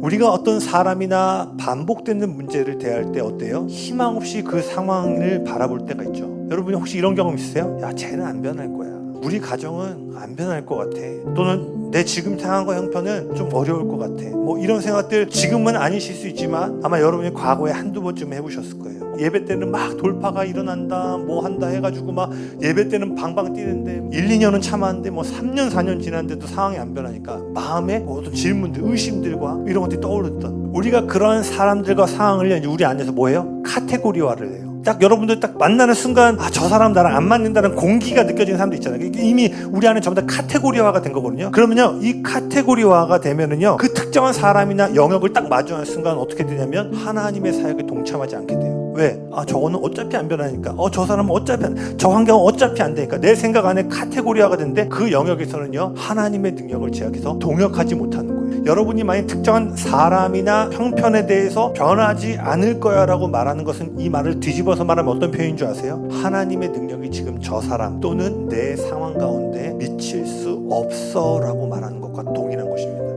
우리가 어떤 사람이나 반복되는 문제를 대할 때 어때요? 희망 없이 그 상황을 바라볼 때가 있죠. 여러분이 혹시 이런 경험 있으세요? 야, 쟤는 안 변할 거야. 우리 가정은 안 변할 것 같아. 또는 내 지금 상황과 형편은 좀 어려울 것 같아. 뭐 이런 생각들 지금은 아니실 수 있지만 아마 여러분이 과거에 한두 번쯤 해보셨을 거예요. 예배 때는 막 돌파가 일어난다, 뭐 한다 해가지고 막 예배 때는 방방 뛰는데 1, 2년은 참았는데 뭐 3년, 4년 지났는데도 상황이 안 변하니까 마음에 뭐 어떤 질문들, 의심들과 이런 것들이 떠오르던 우리가 그런 사람들과 상황을 우리 안에서 뭐예요? 카테고리화를 해요. 딱 여러분들 딱 만나는 순간 아 저 사람 나랑 안 맞는다는 공기가 느껴지는 사람도 있잖아요. 이미 우리 안에 전부 다 카테고리화가 된 거거든요. 그러면요 이 카테고리화가 되면은요 그 특정한 사람이나 영역을 딱 마주하는 순간 어떻게 되냐면 하나님의 사역에 동참하지 않게 돼요. 왜? 아 저거는 어차피 안 변하니까. 어 저 사람은 어차피 안, 저 환경은 어차피 안 되니까 내 생각 안에 카테고리화가 되는데 그 영역에서는요 하나님의 능력을 제약해서 동역하지 못하는 거예요. 여러분이 만약 특정한 사람이나 형편에 대해서 변하지 않을 거야라고 말하는 것은 이 말을 뒤집어서 말하면 어떤 표현인 줄 아세요? 하나님의 능력이 지금 저 사람 또는 내 상황 가운데 미칠 수 없어라고 말하는 것과 동일한 것입니다.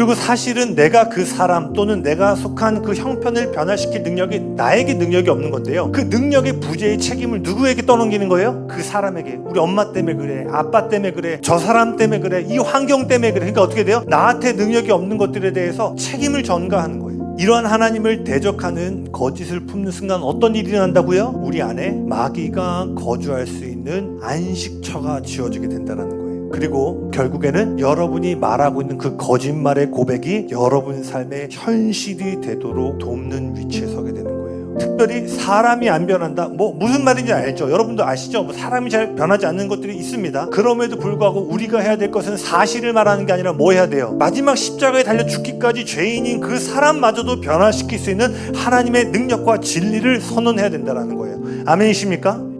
그리고 사실은 내가 그 사람 또는 내가 속한 그 형편을 변화시킬 능력이 나에게 능력이 없는 건데요. 그 능력의 부재의 책임을 누구에게 떠넘기는 거예요? 그 사람에게. 우리 엄마 때문에 그래. 아빠 때문에 그래. 저 사람 때문에 그래. 이 환경 때문에 그래. 그러니까 어떻게 돼요? 나한테 능력이 없는 것들에 대해서 책임을 전가하는 거예요. 이러한 하나님을 대적하는 거짓을 품는 순간 어떤 일이 일어난다고요? 우리 안에 마귀가 거주할 수 있는 안식처가 지어지게 된다는 거예요. 그리고 결국에는 여러분이 말하고 있는 그 거짓말의 고백이 여러분 삶의 현실이 되도록 돕는 위치에 서게 되는 거예요. 특별히 사람이 안 변한다. 뭐 무슨 말인지 알죠? 여러분도 아시죠? 뭐 사람이 잘 변하지 않는 것들이 있습니다. 그럼에도 불구하고 우리가 해야 될 것은 사실을 말하는 게 아니라 뭐 해야 돼요? 마지막 십자가에 달려 죽기까지 죄인인 그 사람마저도 변화시킬 수 있는 하나님의 능력과 진리를 선언해야 된다는 거예요. 아멘이십니까?